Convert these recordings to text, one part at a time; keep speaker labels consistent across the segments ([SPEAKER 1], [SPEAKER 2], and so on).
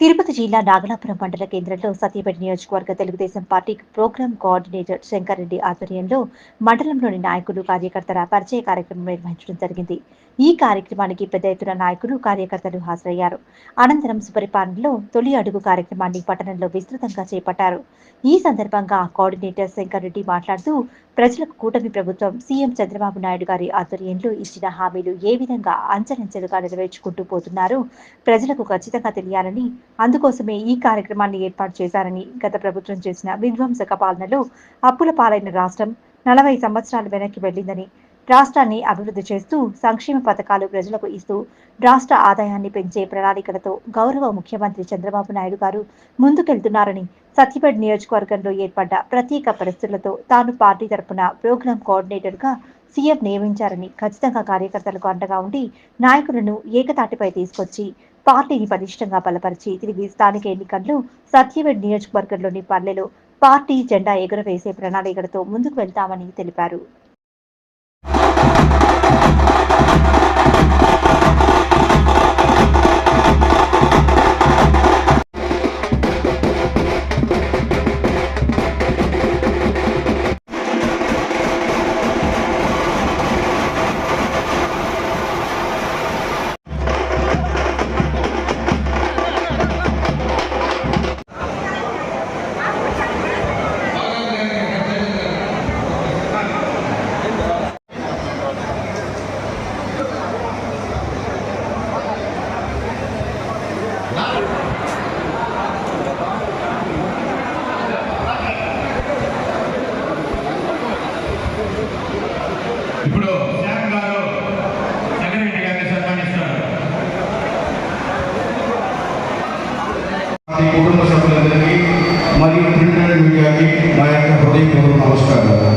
[SPEAKER 1] తిరుపతి జిల్లా నాగలాపురం మండల కేంద్రంలో సత్యపేట నియోజకవర్గ Telugudesam party program coordinator Shankar Reddy ఆధ్వర్యంలో మండలంలోని నాయకులు కార్యకర్తల పరిచయ కార్యక్రమం నిర్వహించడం జరిగింది. ఈ కార్యక్రమానికి పెద్ద ఎత్తున నాయకులు కార్యకర్తలు హాజరయ్యారు. అనంతరం సుపరిపాలనలో తొలి అడుగు కార్యక్రమాన్ని పట్టణంలో విస్తృతంగా చేపట్టారు. ఈ సందర్భంగా కోఆర్డినేటర్ శంకర్ రెడ్డి మాట్లాడుతూ ప్రజలకు కూటమి ప్రభుత్వం సీఎం చంద్రబాబు నాయుడు గారి ఆధ్వర్యంలో ఇచ్చిన హామీలు ఏ విధంగా అంచెలంచెలుగా నెరవేర్చుకుంటూ పోతున్నారు ప్రజలకు ఖచ్చితంగా తెలియాలని అందుకోసమే ఈ కార్యక్రమాన్ని ఏర్పాటు చేశారని గత ప్రభుత్వం చేసిన విధ్వంసక పాలనలో అప్పుల పాలైన రాష్ట్రం నలభై సంవత్సరాలు వెనక్కి వెళ్ళిందని రాష్ట్రాన్ని అభివృద్ధి చేస్తూ సంక్షేమ పథకాలు ప్రజలకు ఇస్తూ రాష్ట్ర ఆదాయాన్ని పెంచే ప్రణాళికలతో గౌరవ ముఖ్యమంత్రి చంద్రబాబు నాయుడు గారు ముందుకెళ్తున్నారని సత్యపేట నియోజకవర్గంలో ఏర్పడ్డ ప్రత్యేక పరిస్థితులతో తాను పార్టీ తరపున ప్రోగ్రాం కోఆర్డినేటర్గా సీఎం నియమించారని ఖచ్చితంగా కార్యకర్తలకు అండగా ఉండి నాయకులను ఏకతాటిపై తీసుకొచ్చి పార్టీని పటిష్టంగా బలపరిచి తిరిగి స్థానిక ఎన్నికల్లో సత్యవేడ్ నియోజకవర్గంలోని పల్లెలో పార్టీ జెండా ఎగురవేసే ప్రణాళికలతో ముందుకు వెళ్తామని తెలిపారు.
[SPEAKER 2] ఈ కుటుంబ సభ్యులందరికీ మరియు ప్రింట్ అండ్ మీడియాకి మా యొక్క హృదయపూర్వక నమస్కారం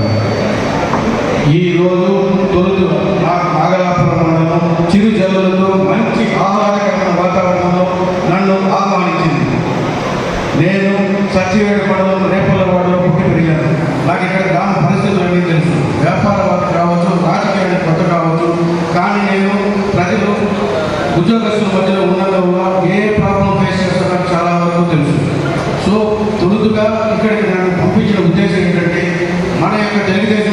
[SPEAKER 2] ఈరోజు రోజు తొలుత నా నాగలాపురం మండలం చిరు జల్లులతో మంచి ఆహ్లాదకరమైన వాతావరణంలో నన్ను ఆహ్వానించింది. నేను సచివేడు మండలం రేపల్లవాడలో పుట్టి పెరిగాను. నాకు ఇక్కడ గ్రామ పరిస్థితులు అన్నీ తెలుసు. వ్యాపార వార్త కావచ్చు రాజకీయానికి కొత్త కావచ్చు కానీ నేను ప్రజలు ఉద్యోగస్తుల మధ్య తొలుతుగా ఇక్కడికి నన్ను పంపించిన ఉద్దేశం ఏంటంటే మన యొక్క తెలుగుదేశం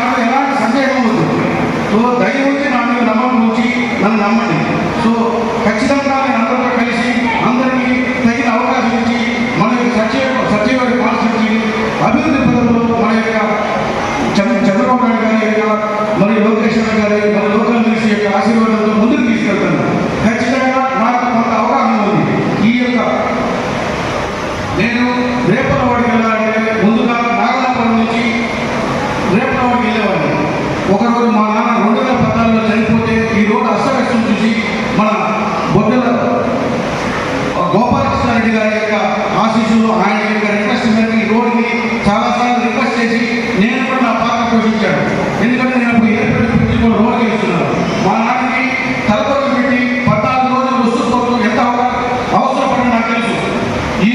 [SPEAKER 2] సో ఎలాంటి సందేహం వద్దు సో దయవుంచి నా మీద నమ్మకం ఉంచి నన్ను నమ్మండి. సో ఖచ్చితంగా నేను అందరితో కలిసి అందరికీ తగిన అవకాశం ఇచ్చి మన యొక్క సత్య సత్యవాడి కాన్స్టిట్యూన్సీ అభివృద్ధి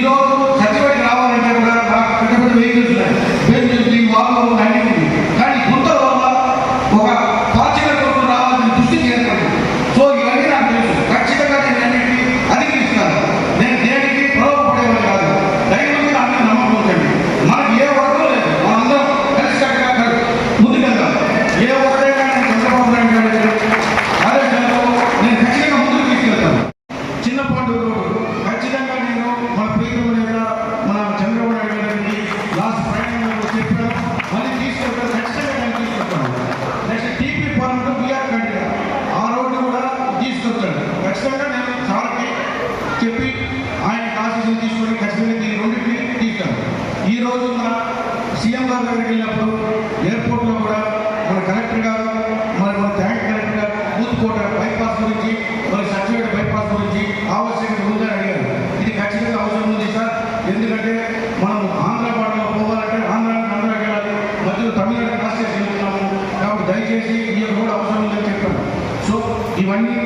[SPEAKER 2] మీలో సర్టిఫికేట్ రావాలంటే ఆయన కాశీసులు తీసుకొని కశ్మీర్కి రెండింటిని తీశారు ఈ రోజు మన సీఎం గారి దగ్గరికి వెళ్ళినప్పుడు ఎయిర్పోర్ట్లో కూడా మన కలెక్టర్ గారు మరి మన ట్యాంక్ కలెక్టర్ గారు కూతుకోట బైపాస్ గురించి మరి సచివేట బైపాస్ గురించి ఆవశ్యకత ఉందని అడిగారు. ఇది ఖచ్చితంగా అవసరం ఉంది సార్. ఎందుకంటే మనం ఆంధ్ర పాటలో పోవాలంటే ఆంధ్ర ఆంధ్ర వెళ్ళాలి. మధ్యలో తమిళనాడు క్రాస్ చేసి వెళ్తున్నాము. కాబట్టి దయచేసి ఈ రోడ్ అవసరం ఉందని చెప్పారు. సో ఇవన్నీ